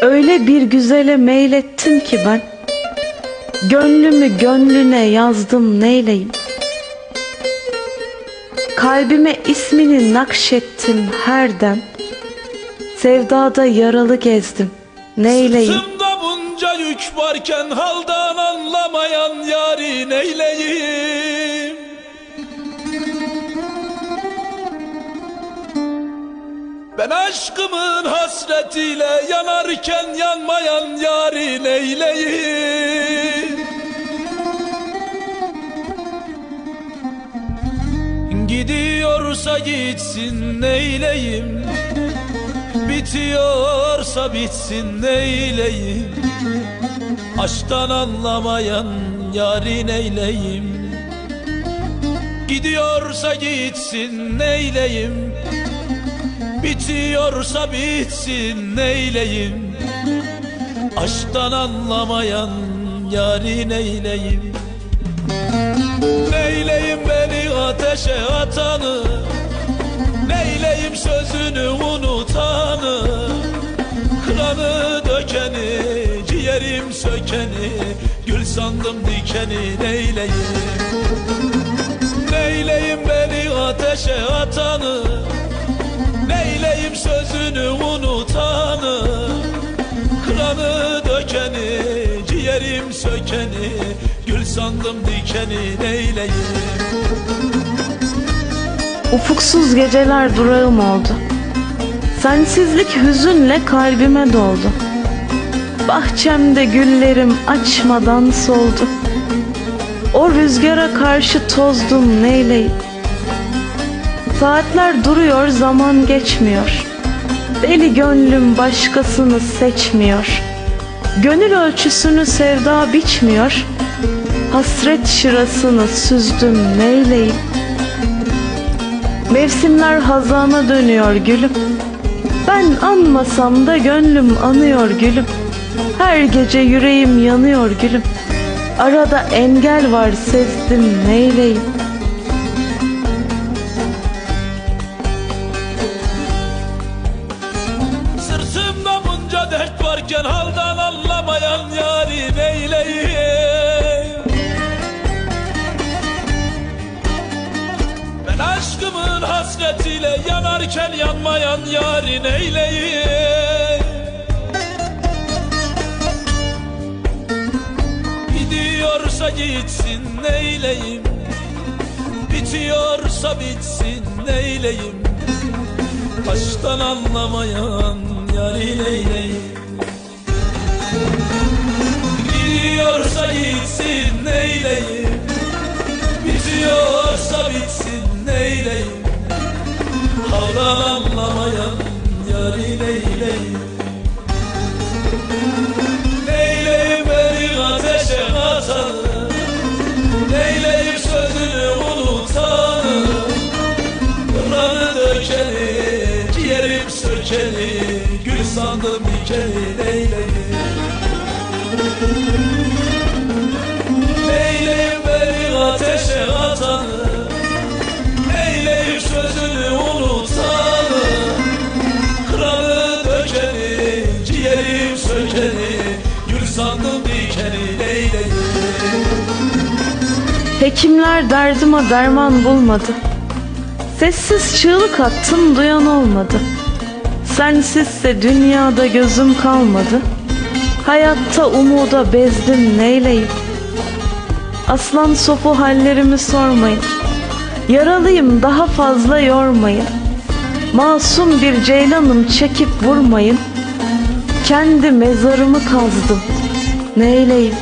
Öyle bir güzele meylettin ki ben. Gönlümü gönlüne yazdım neyleyim? Kalbime ismini nakşettim her dem Sevdada yaralı gezdim neyleyim? Sırtımda bunca yük varken haldan anlamayan yari neyleyim aşkımın hasretiyle yanarken yanmayan yari neyleyim? Gidiyorsa gitsin neyleyim? Bitiyorsa bitsin neyleyim? Aşktan anlamayan yarın neyleyim? Gidiyorsa gitsin neyleyim Bitiyorsa bitsin neyleyim? Aşktan anlamayan yarın neyleyim? Neyleyim beni ateşe atanı? Neyleyim sözünü unutanı? Kıranı dökeni Ciğerim sökeni Gül sandım dikeni Neyleyim? Neyleyim beni ateşe atanı sözünü unutanı Kıranı dökeni Ciğerim sökeni Gül sandım dikeni Neyleyim? Ufuksuz geceler durağım oldu. Sensizlik hüzünle kalbime doldu. Bahçemde güllerim açmadan soldu. O rüzgara karşı tozdum neyleyim? Saatler duruyor zaman geçmiyor Deli gönlüm başkasını seçmiyor. Gönül ölçüsünü sevda biçmiyor. Hasret şırasını süzdüm neyleyim? Mevsimler hazana dönüyor gülüm. Ben anmasam da gönlüm anıyor gülüm. Her gece yüreğim yanıyor gülüm. Arada engel var sezdim neyleyim Bunca dert varken haldan anlamayan yari neyleyim Ben aşkımın hasretiyle yanarken yanmayan yari neyleyim Gidiyorsa gitsin neyleyim Bitiyorsa bitsin neyleyim Aşktan anlamayan yari neyleyim Gidiyorsa gitsin neyleyim? Bitiyorsa bitsin neyleyim? Havlan anlamayan yari neyleyim Neyleyim beni ateşe atanı Neyleyim sözünü unutanı Kıranı dökeni, ciğerim sökeni sandım dikeni neyleyim Neyleyim beni ateşe atanı? Neyleyim sözünü unutanı? Kıranı dökeni, ciğerim sökeni Gül sandım dikeni neyleyim Hekimler derdime derman bulmadı. Sessiz çığlık attım duyan olmadı Sensizse dünyada gözüm kalmadı. Hayatta umuda bezdim neyleyim? Aslan sopu hallerimi sormayın. Yaralıyım daha fazla yormayın. Masum bir ceylanım çekip vurmayın. Kendi mezarımı kazdım Neyleyim